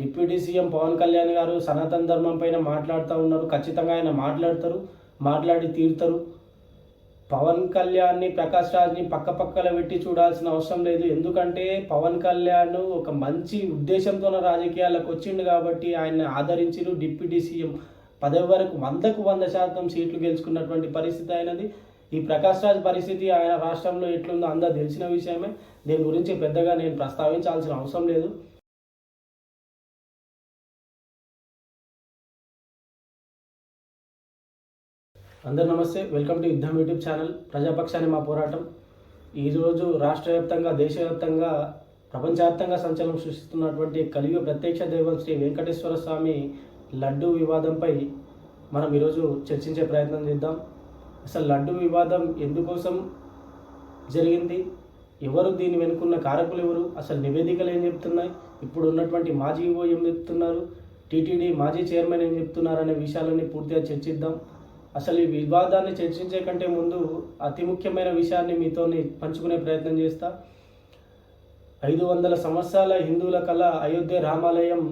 Deputy CM Pawan Kalyan గారు సనాతన ధర్మం పైన మాట్లాడుతూ ఉన్నారు. ఖచ్చితంగా ఆయన మాట్లాడతారు మాట్లాడి తీరుతారు. పవన్ కళ్యాణ్ని ప్రకాష్ రాజ్ని పక్క పక్కన పెట్టి చూడాల్సిన అవసరం లేదు. ఎందుకంటే పవన్ కళ్యాణ్ ఒక మంచి ఉద్దేశంతో రాజకీయాలకు వచ్చిండు కాబట్టి ఆయన ఆదరించిరు. డిప్యూటీ సీఎం పదవి వరకు వందకు వంద శాతం సీట్లు గెలుచుకున్నటువంటి పరిస్థితి అయినది. ఈ ప్రకాష్ రాజ్ పరిస్థితి ఆయన రాష్ట్రంలో ఎట్లుందో అందరూ తెలిసిన విషయమే. దీని గురించి పెద్దగా నేను ప్రస్తావించాల్సిన అవసరం లేదు. అందరు నమస్తే welcome to Yuddham YouTube channel. ప్రజాపక్షాన్ని మా పోరాటం. ఈరోజు రాష్ట్ర వ్యాప్తంగా దేశవ్యాప్తంగా ప్రపంచవ్యాప్తంగా సంచలనం సృష్టిస్తున్నటువంటి కలియుగ ప్రత్యక్ష దైవం శ్రీ వెంకటేశ్వర స్వామి లడ్డు వివాదంపై మనం ఈరోజు చర్చించే ప్రయత్నం చేద్దాం. అసలు లడ్డు వివాదం ఎందుకోసం జరిగింది? ఎవరు దీని వెనుకున్న కారకులు ఎవరు? అసలు నివేదికలు ఏం చెప్తున్నాయి? ఇప్పుడు ఉన్నటువంటి మాజీ ఈవో ఏం చెప్తున్నారు? టీటీడీ మాజీ చైర్మన్ ఏం చెప్తున్నారు అనే విషయాలన్నీ పూర్తిగా చర్చిద్దాం. అసలు ఈ వివాదాన్ని చర్చించే కంటే ముందు అతి ముఖ్యమైన విషయాన్ని మీతో పంచుకునే ప్రయత్నం చేస్తా. ఐదు వందల సంవత్సరాల హిందువుల కళ అయోధ్య రామాలయం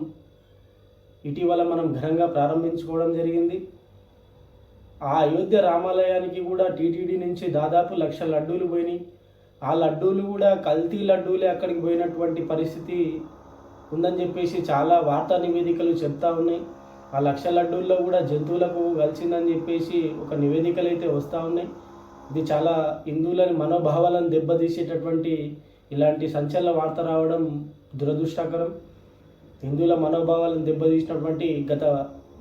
ఇటీవల మనం ఘనంగా ప్రారంభించుకోవడం జరిగింది. ఆ అయోధ్య రామాలయానికి కూడా టీటీడీ నుంచి దాదాపు లక్ష లడ్డూలు పోయినాయి. ఆ లడ్డూలు కూడా కల్తీ లడ్డూలే అక్కడికి పోయినటువంటి పరిస్థితి ఉందని చెప్పేసి చాలా వార్తా నివేదికలు చెప్తా ఉన్నాయి. ఆ లక్ష లడ్డూల్లో కూడా జంతువులకు కలిసిందని చెప్పేసి ఒక నివేదికలు అయితే వస్తూ ఉన్నాయి. ఇది చాలా హిందువులని మనోభావాలను దెబ్బతీసేటటువంటి ఇలాంటి సంచలన వార్త రావడం దురదృష్టకరం. హిందువుల మనోభావాలను దెబ్బతీసినటువంటి గత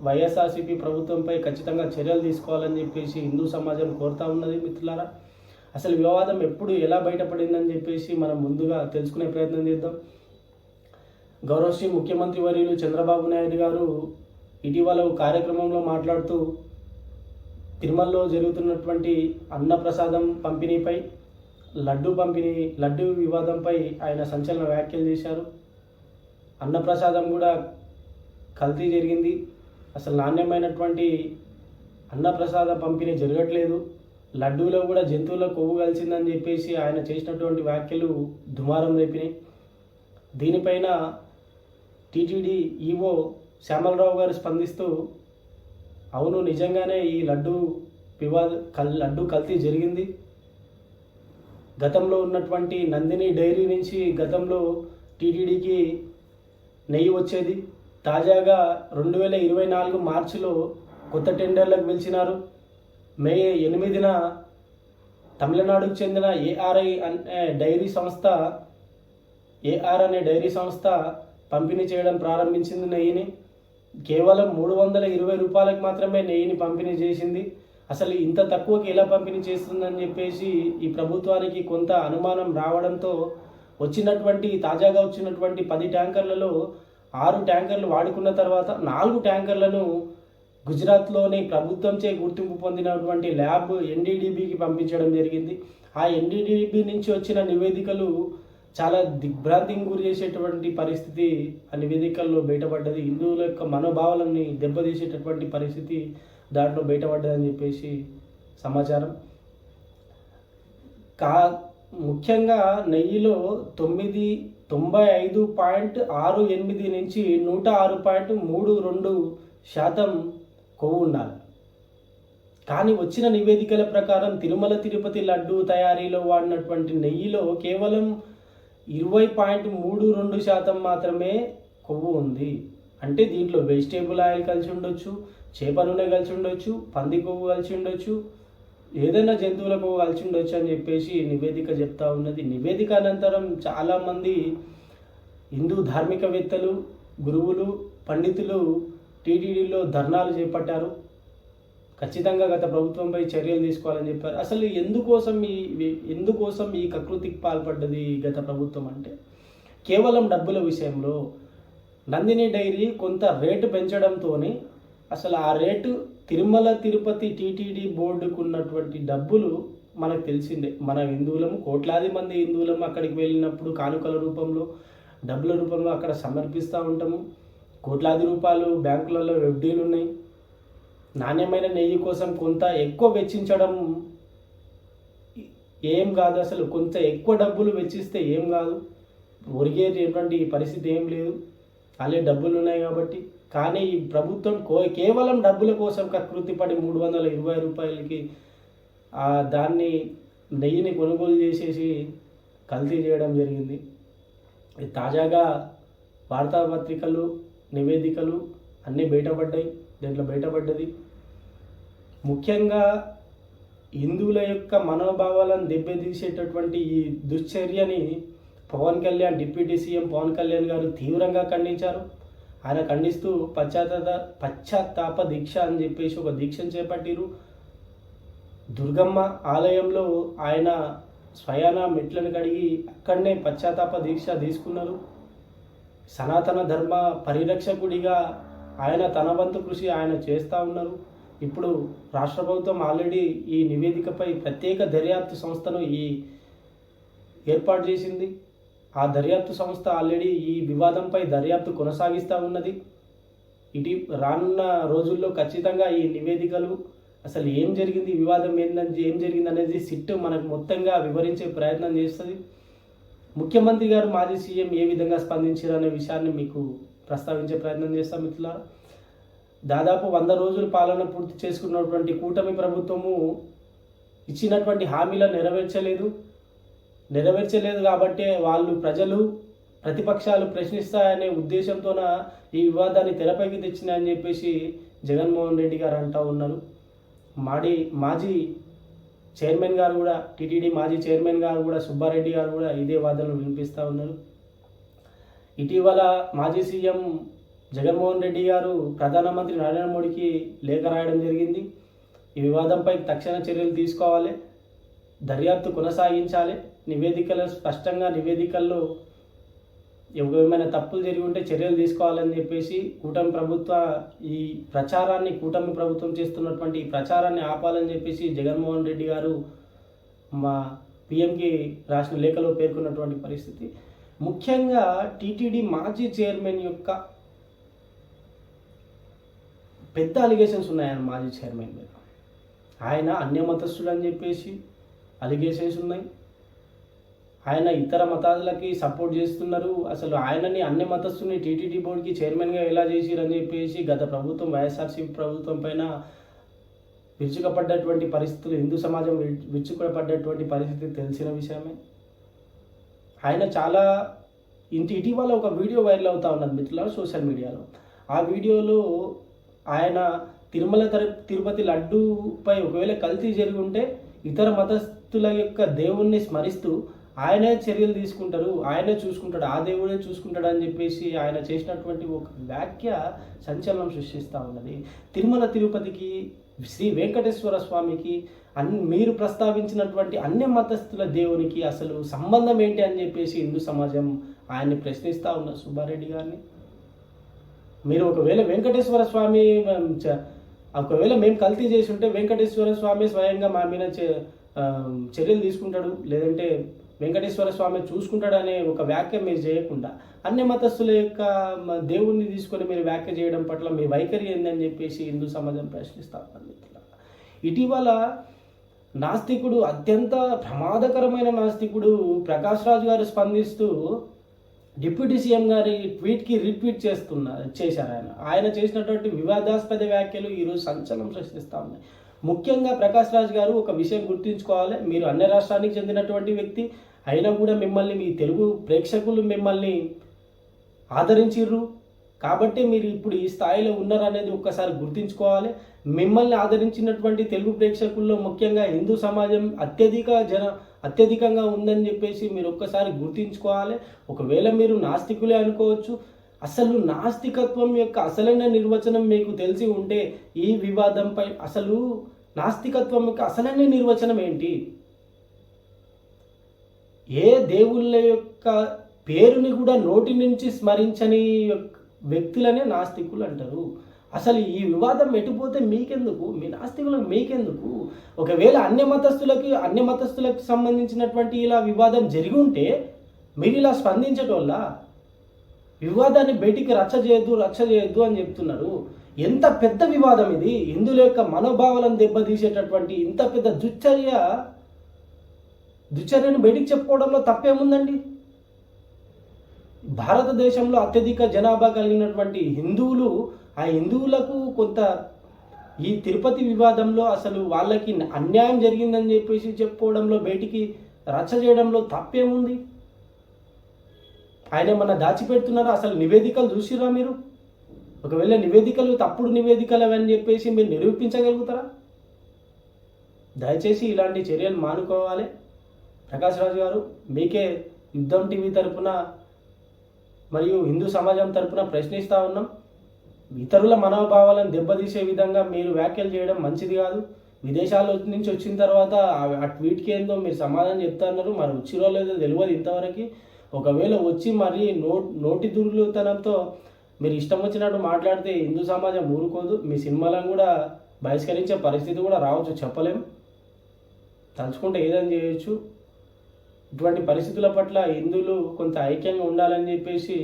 వైఎస్ఆర్సీపీ ప్రభుత్వంపై ఖచ్చితంగా చర్యలు తీసుకోవాలని చెప్పేసి హిందూ సమాజం కోరుతా ఉన్నది మిత్రులారా. అసలు వివాదం ఎప్పుడు ఎలా బయటపడిందని చెప్పేసి మనం ముందుగా తెలుసుకునే ప్రయత్నం చేద్దాం. గౌరవశ్రీ ముఖ్యమంత్రి వర్యులు చంద్రబాబు నాయుడు గారు ఇటీవల ఒక కార్యక్రమంలో మాట్లాడుతూ తిరుమలలో జరుగుతున్నటువంటి అన్నప్రసాదం పంపిణీపై లడ్డు పంపిణీ లడ్డు వివాదంపై ఆయన సంచలన వ్యాఖ్యలు చేశారు. అన్నప్రసాదం కూడా కల్తీ జరిగింది. అసలు నాణ్యమైనటువంటి అన్నప్రసాద పంపిణీ జరగట్లేదు. లడ్డూలో కూడా జంతువుల కొవ్వు కలిసిందని చెప్పేసి ఆయన చేసినటువంటి వ్యాఖ్యలు దుమారం రేపినాయి. దీనిపైన టీటీడీ ఈవో శ్యామలరావు గారు స్పందిస్తూ అవును నిజంగానే ఈ లడ్డు వివాద కల్ లడ్డు కల్తీ జరిగింది. గతంలో ఉన్నటువంటి నందిని డైరీ నుంచి గతంలో టీటీడీకి నెయ్యి వచ్చేది. తాజాగా రెండు వేల ఇరవై నాలుగు మార్చిలో కొత్త టెండర్లకు పిలిచినారు. మే ఎనిమిదిన తమిళనాడుకు చెందిన ఏఆర్ఐ అనే డైరీ సంస్థ ఏఆర్ అనే డైరీ సంస్థ పంపిణీ చేయడం ప్రారంభించింది నెయ్యిని. కేవలం మూడు వందల ఇరవై రూపాయలకు మాత్రమే నెయ్యిని పంపిణీ చేసింది. అసలు ఇంత తక్కువకి ఎలా పంపిణీ చేస్తుందని చెప్పేసి ఈ ప్రభుత్వానికి కొంత అనుమానం రావడంతో వచ్చినటువంటి తాజాగా వచ్చినటువంటి పది ట్యాంకర్లలో ఆరు ట్యాంకర్లు వాడుకున్న తర్వాత నాలుగు ట్యాంకర్లను గుజరాత్లోని ప్రభుత్వంచే గుర్తింపు పొందినటువంటి ల్యాబ్ ఎన్డీడీబీకి పంపించడం జరిగింది. ఆ ఎన్డీడీబీ నుంచి వచ్చిన నివేదికలు చాలా దిగ్భ్రాంతికి గురి చేసేటువంటి పరిస్థితి ఆ నివేదికల్లో బయటపడ్డది. హిందువుల యొక్క మనోభావాలని దెబ్బతీసేటటువంటి పరిస్థితి దాంట్లో బయటపడ్డదని చెప్పేసి సమాచారం. కా ముఖ్యంగా నెయ్యిలో తొమ్మిది తొంభై ఐదు పాయింట్ ఆరు ఎనిమిది నుంచి నూట ఆరు పాయింట్ మూడు రెండు శాతం కొవ్వు ఉండాలి. కానీ వచ్చిన నివేదికల ప్రకారం తిరుమల తిరుపతి లడ్డు తయారీలో వాడినటువంటి నెయ్యిలో కేవలం ఇరవై పాయింట్ మూడు రెండు శాతం మాత్రమే కొవ్వు ఉంది. అంటే దీంట్లో వెజిటేబుల్ ఆయిల్ కలిసి ఉండొచ్చు చేప నూనె కలిసి ఉండొచ్చు పంది కొవ్వు కలిసి ఉండొచ్చు ఏదైనా జంతువుల కొవ్వు కలిసి ఉండొచ్చు అని చెప్పేసి నివేదిక చెప్తా ఉన్నది. నివేదిక అనంతరం చాలామంది హిందూ ధార్మికవేత్తలు గురువులు పండితులు టీటీడీలో ధర్నాలు చేపట్టారు. ఖచ్చితంగా గత ప్రభుత్వంపై చర్యలు తీసుకోవాలని చెప్పారు. అసలు ఎందుకోసం ఈ ఎందుకోసం ఈ కకృతికి పాల్పడ్డది గత ప్రభుత్వం అంటే కేవలం డబ్బుల విషయంలో నందిని డైరీ కొంత రేటు పెంచడంతోనే అసలు ఆ రేటు తిరుమల తిరుపతి టీటీడీ బోర్డుకు ఉన్నటువంటి డబ్బులు మనకు తెలిసిందే. మన హిందువులము కోట్లాది మంది హిందువులము అక్కడికి వెళ్ళినప్పుడు కానుకల రూపంలో డబ్బుల రూపంలో అక్కడ సమర్పిస్తూ ఉంటాము. కోట్లాది రూపాయలు బ్యాంకులలో ఎఫ్డీలు ఉన్నాయి నాణ్యమైన నెయ్యి కోసం కొంత ఎక్కువ వెచ్చించడం ఏం కాదు అసలు. కొంత ఎక్కువ డబ్బులు వెచ్చిస్తే ఏం కాదు. ఒరిగేటువంటి పరిస్థితి ఏం లేదు. అలే డబ్బులు ఉన్నాయి కాబట్టి. కానీ ఈ ప్రభుత్వం కో కేవలం డబ్బుల కోసం కకృతి పడి మూడు వందల ఇరవై రూపాయలకి దాన్ని నెయ్యిని కొనుగోలు చేసేసి కల్తీ చేయడం జరిగింది. ఇది తాజాగా వార్తాపత్రికలు నివేదికలు అన్నీ బయటపడ్డాయి. దీంట్లో బయటపడ్డది ముఖ్యంగా హిందువుల యొక్క మనోభావాలను దెబ్బతీసేటటువంటి ఈ దుశ్చర్యని పవన్ కళ్యాణ్ డిప్యూటీ సీఎం పవన్ కళ్యాణ్ గారు తీవ్రంగా ఖండించారు. ఆయన ఖండిస్తూ పశ్చాత్తాప పశ్చాత్తాప దీక్ష అని చెప్పేసి ఒక దీక్షను చేపట్టిరు దుర్గమ్మ ఆలయంలో ఆయన స్వయాన మెట్లను కడిగి అక్కడనే పశ్చాత్తాప దీక్ష తీసుకున్నారు. సనాతన ధర్మ పరిరక్షకుడిగా ఆయన తన వంతు కృషి ఆయన చేస్తూ ఉన్నారు. ఇప్పుడు రాష్ట్ర ప్రభుత్వం ఆల్రెడీ ఈ నివేదికపై ప్రత్యేక దర్యాప్తు సంస్థను ఈ ఏర్పాటు చేసింది. ఆ దర్యాప్తు సంస్థ ఆల్రెడీ ఈ వివాదంపై దర్యాప్తు కొనసాగిస్తూ ఉన్నది. ఇటీ రానున్న రోజుల్లో ఖచ్చితంగా ఈ నివేదికలు అసలు ఏం జరిగింది వివాదం ఏందని ఏం జరిగింది అనేది సిట్ మనకు మొత్తంగా వివరించే ప్రయత్నం చేస్తుంది. ముఖ్యమంత్రి గారు మాజీ సీఎం ఏ విధంగా స్పందించారు అనే విషయాన్ని మీకు ప్రస్తావించే ప్రయత్నం చేస్తాం మిత్రులారా. దాదాపు వంద రోజుల పాలన పూర్తి చేసుకున్నటువంటి కూటమి ప్రభుత్వము ఇచ్చినటువంటి హామీలను నెరవేర్చలేదు. నెరవేర్చలేదు కాబట్టి వాళ్ళు ప్రజలు ప్రతిపక్షాలు ప్రశ్నిస్తాయనే ఉద్దేశంతోన ఈ వివాదాన్ని తెరపైకి తెచ్చినాయని చెప్పేసి జగన్మోహన్ రెడ్డి గారు అంటూ ఉన్నారు. మాడి మాజీ చైర్మన్ గారు కూడా టీటీడీ మాజీ చైర్మన్ గారు కూడా సుబ్బారెడ్డి గారు కూడా ఇదే వాదనలు వినిపిస్తూ ఉన్నారు. ఇటీవల మాజీ సీఎం జగన్మోహన్ రెడ్డి గారు ప్రధానమంత్రి నరేంద్ర మోడీకి లేఖ రాయడం జరిగింది. ఈ వివాదంపై తక్షణ చర్యలు తీసుకోవాలి. దర్యాప్తు కొనసాగించాలి. నివేదికలు స్పష్టంగా నివేదికల్లో ఏమైనా తప్పులు జరిగి ఉంటే చర్యలు తీసుకోవాలని చెప్పేసి కూటమి ప్రభుత్వ ఈ ప్రచారాన్ని కూటమి ప్రభుత్వం చేస్తున్నటువంటి ఈ ప్రచారాన్ని ఆపాలని చెప్పేసి జగన్మోహన్ రెడ్డి గారు మా పిఎంకి రాసిన లేఖలో పేర్కొన్నటువంటి పరిస్థితి. ముఖ్యంగా టీటీడీ మాజీ చైర్మన్ యొక్క పెద్ద అలిగేషన్స్ ఉన్నాయన్న మాజీ చైర్మన్ మీద. ఆయన అన్యమతస్థుడు అని చెప్పేసి అలిగేషన్స్ ఉన్నాయి. ఆయన ఇతర మతాలకి సపోర్ట్ చేస్తున్నారు. అసలు ఆయనని అన్ని మతస్థుని టీటీడీ బోర్డుకి చైర్మన్గా ఎలా చేసిరని చెప్పేసి గత ప్రభుత్వం వైఎస్ఆర్సీ ప్రభుత్వం పైన విరుచుకపడ్డటువంటి పరిస్థితులు హిందూ సమాజం విరుచుకపడ్డటువంటి పరిస్థితి తెలిసిన విషయమే. ఆయన చాలా ఇంటి ఇటీవల ఒక వీడియో వైరల్ అవుతా ఉన్నది మిత్రులారా సోషల్ మీడియాలో ఆ వీడియోలో ఆయన తిరుమల తిరుపతి లడ్డూపై ఒకవేళ కల్తీ జరిగి ఉంటే ఇతర మతస్థుల యొక్క దేవుణ్ణి స్మరిస్తూ ఆయనే చర్యలు తీసుకుంటారు ఆయనే చూసుకుంటాడు ఆ దేవుడే చూసుకుంటాడు అని చెప్పేసి ఆయన చేసినటువంటి ఒక వ్యాఖ్య సంచలనం సృష్టిస్తూ ఉన్నది. తిరుమల తిరుపతికి శ్రీ వెంకటేశ్వర స్వామికి అన్ మీరు ప్రస్తావించినటువంటి అన్ని మతస్థుల దేవునికి అసలు సంబంధం ఏంటి అని చెప్పేసి హిందూ సమాజం ఆయన్ని ప్రశ్నిస్తూ ఉన్నారు సుబ్బారెడ్డి గారిని. మీరు ఒకవేళ వెంకటేశ్వర స్వామి చ- ఒకవేళ మేము కల్తీ చేసి ఉంటే వెంకటేశ్వర స్వామి స్వయంగా మా మీద చర్యలు తీసుకుంటాడు. లేదంటే వెంకటేశ్వర స్వామి చూసుకుంటాడనే ఒక వ్యాఖ్య మీరు చేయకుండా అన్య మతస్థుల యొక్క దేవుణ్ణి తీసుకొని మీరు వ్యాఖ్య చేయడం పట్ల మీ వైఖరి ఏందని చెప్పేసి హిందూ సమాజం ప్రశ్నిస్తారు ఇటీవల నాస్తికుడు అత్యంత ప్రమాదకరమైన నాస్తికుడు ప్రకాష్ రాజు గారు స్పందిస్తూ డిప్యూటీ సీఎం గారి ట్వీట్కి రీట్వీట్ చేస్తున్నారు చేశారు ఆయన. ఆయన చేసినటువంటి వివాదాస్పద వ్యాఖ్యలు ఈరోజు సంచలనం సృష్టిస్తూ ఉన్నాయి. ముఖ్యంగా ప్రకాష్ రాజ్ గారు ఒక విషయం గుర్తుంచుకోవాలి. మీరు అన్ని రాష్ట్రానికి చెందినటువంటి వ్యక్తి అయినా కూడా మిమ్మల్ని మీ తెలుగు ప్రేక్షకులు మిమ్మల్ని ఆదరించిర్రు. కాబట్టి మీరు ఇప్పుడు ఈ స్థాయిలో ఉన్నారనేది ఒక్కసారి గుర్తుంచుకోవాలి. మిమ్మల్ని ఆదరించినటువంటి తెలుగు ప్రేక్షకుల్లో ముఖ్యంగా హిందూ సమాజం అత్యధిక జన అత్యధికంగా ఉందని చెప్పేసి మీరు ఒక్కసారి గుర్తించుకోవాలి. ఒకవేళ మీరు నాస్తికులే అనుకోవచ్చు. అసలు నాస్తికత్వం యొక్క అసలైన నిర్వచనం మీకు తెలిసి ఉంటే ఈ వివాదంపై అసలు నాస్తికత్వం యొక్క అసలైన నిర్వచనం ఏంటి? ఏ దేవుళ్ళ యొక్క పేరుని కూడా నోటి నుంచి స్మరించని యొక్క వ్యక్తులనే నాస్తికులు అంటారు. అసలు ఈ వివాదం ఎటుపోతే మీకెందుకు? మీ నాస్తికులకు మీకెందుకు? ఒకవేళ అన్య మతస్థులకి అన్య మతస్థులకు సంబంధించినటువంటి ఇలా వివాదం జరిగి ఉంటే మీరు ఇలా స్పందించటోళ్ళ? వివాదాన్ని బయటికి రచ్చ చేయొద్దు రచ్చ చేయొద్దు అని చెప్తున్నారు. ఎంత పెద్ద వివాదం ఇది? హిందువుల యొక్క మనోభావాలను దెబ్బతీసేటటువంటి ఇంత పెద్ద దుశ్చర్య దుశ్చర్యను బయటికి చెప్పుకోవడంలో తప్పేముందండి? భారతదేశంలో అత్యధిక జనాభా కలిగినటువంటి హిందువులు ఆ హిందువులకు కొంత ఈ తిరుపతి వివాదంలో అసలు వాళ్ళకి అన్యాయం జరిగిందని చెప్పేసి చెప్పుకోవడంలో బయటికి రచ్చ చేయడంలో తప్పేముంది? ఆయన ఏమన్నా దాచిపెడుతున్నారా? అసలు నివేదికలు చూసిరా మీరు? ఒకవేళ నివేదికలు తప్పుడు నివేదికలు అని చెప్పేసి మీరు నిరూపించగలుగుతారా? దయచేసి ఇలాంటి చర్యలు మానుకోవాలి. ప్రకాష్ రాజు గారు మీకే యుద్ధం టీవీ తరపున మరియు హిందూ సమాజం తరపున ప్రశ్నిస్తూ ఉన్నాం. ఇతరుల మనోభావాలను దెబ్బతీసే విధంగా మీరు వ్యాఖ్యలు చేయడం మంచిది కాదు. విదేశాల నుంచి వచ్చిన తర్వాత ఆ- ట్వీట్కి ఏందో మీరు సమాధానం చెప్తున్నారు మరి వచ్చిరో లేదో తెలియదు ఇంతవరకు. ఒకవేళ వచ్చి మరి నో నోటి దుర్లుతనంతో మీరు ఇష్టం వచ్చినట్టు మాట్లాడితే హిందూ సమాజం ఊరుకోదు. మీ సినిమాలను కూడా బహిష్కరించే పరిస్థితి కూడా రావచ్చు. చెప్పలేము తలుచుకుంటే ఏదని చేయొచ్చు. ఇటువంటి పరిస్థితుల పట్ల హిందువులు కొంత ఐక్యంగా ఉండాలని చెప్పేసి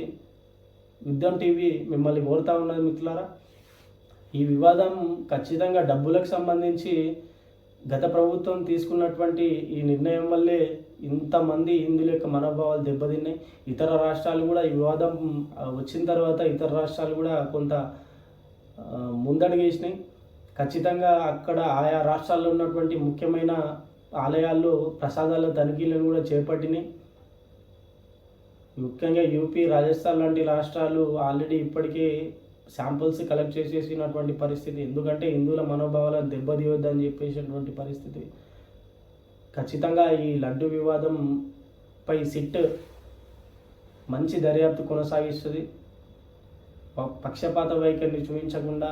యుద్ధం టీవీ మిమ్మల్ని కోరుతా ఉన్నది మిత్రులారా. ఈ వివాదం ఖచ్చితంగా డబ్బులకు సంబంధించి గత ప్రభుత్వం తీసుకున్నటువంటి ఈ నిర్ణయం వల్లే ఇంతమంది హిందువుల యొక్క మనోభావాలు దెబ్బతిన్నాయి. ఇతర రాష్ట్రాలు కూడా ఈ వివాదం వచ్చిన తర్వాత ఇతర రాష్ట్రాలు కూడా కొంత ఆ, ముందడుగేసినాయి ఖచ్చితంగా అక్కడ ఆయా రాష్ట్రాల్లో ఉన్నటువంటి ముఖ్యమైన ఆలయాల్లో ప్రసాదాల తనిఖీలను కూడా చేపట్టినాయి. ముఖ్యంగా యూపీ రాజస్థాన్ లాంటి రాష్ట్రాలు ఆల్రెడీ ఇప్పటికే శాంపుల్స్ కలెక్ట్ చేసేసినటువంటి పరిస్థితి. ఎందుకంటే హిందువుల మనోభావాలను దెబ్బతీయొద్దని చెప్పేసినటువంటి పరిస్థితి. ఖచ్చితంగా ఈ లడ్డు వివాదం పై సిట్ మంచి దర్యాప్తు కొనసాగిస్తుంది. పక్షపాత వైఖరిని చూపించకుండా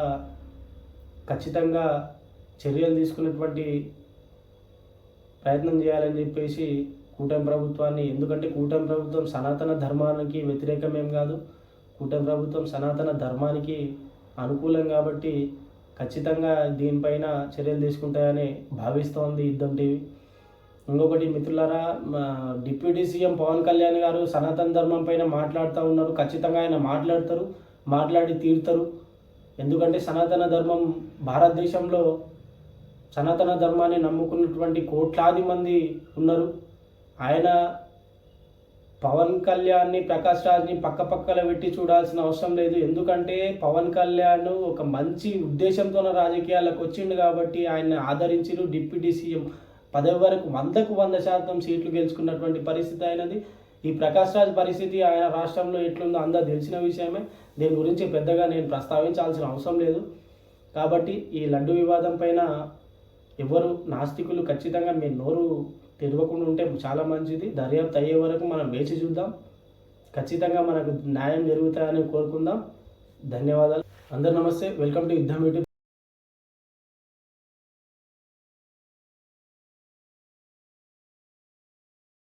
ఖచ్చితంగా చర్యలు తీసుకున్నటువంటి ప్రయత్నం చేయాలని చెప్పేసి కూటమి ప్రభుత్వాన్ని ఎందుకంటే కూటమి ప్రభుత్వం సనాతన ధర్మానికి వ్యతిరేకమేం కాదు. కూటమి ప్రభుత్వం సనాతన ధర్మానికి అనుకూలం కాబట్టి ఖచ్చితంగా దీనిపైన చర్యలు తీసుకుంటాయని భావిస్తోంది యుద్ధం టీవీ. ఇంకొకటి మిత్రులారా మా డిప్యూటీ సీఎం పవన్ కళ్యాణ్ గారు సనాతన ధర్మం పైన మాట్లాడుతూ ఉన్నారు. ఖచ్చితంగా ఆయన మాట్లాడతారు మాట్లాడి తీరుతారు. ఎందుకంటే సనాతన ధర్మం భారతదేశంలో సనాతన ధర్మాన్ని నమ్ముకున్నటువంటి కోట్లాది మంది ఉన్నారు. ఆయన పవన్ కళ్యాణ్ని ప్రకాష్ రాజ్ని పక్క పక్కల పెట్టి చూడాల్సిన అవసరం లేదు. ఎందుకంటే పవన్ కళ్యాణ్ ఒక మంచి ఉద్దేశంతో రాజకీయాలకు వచ్చిండు కాబట్టి ఆయన ఆదరించిరు. డిప్యూటీ సీఎం పదవి వరకు వందకు వంద శాతం సీట్లు గెలుచుకున్నటువంటి పరిస్థితి అయినది ఈ ప్రకాష్ రాజ్ పరిస్థితి ఆయన రాష్ట్రంలో ఎట్లుందో అందరూ తెలిసిన విషయమే. దీని గురించి పెద్దగా నేను ప్రస్తావించాల్సిన అవసరం లేదు. కాబట్టి ఈ లడ్డు వివాదం పైన ఎవరు నాస్తికులు ఖచ్చితంగా మీ నోరు తెరవకుండా ఉంటే చాలా మంచిది. దర్యాప్తు అయ్యే వరకు మనం వేచి చూద్దాం. ఖచ్చితంగా మనకు న్యాయం జరుగుతాయని కోరుకుందాం. ధన్యవాదాలు. అందరు నమస్తే. Welcome to Yuddham YouTube.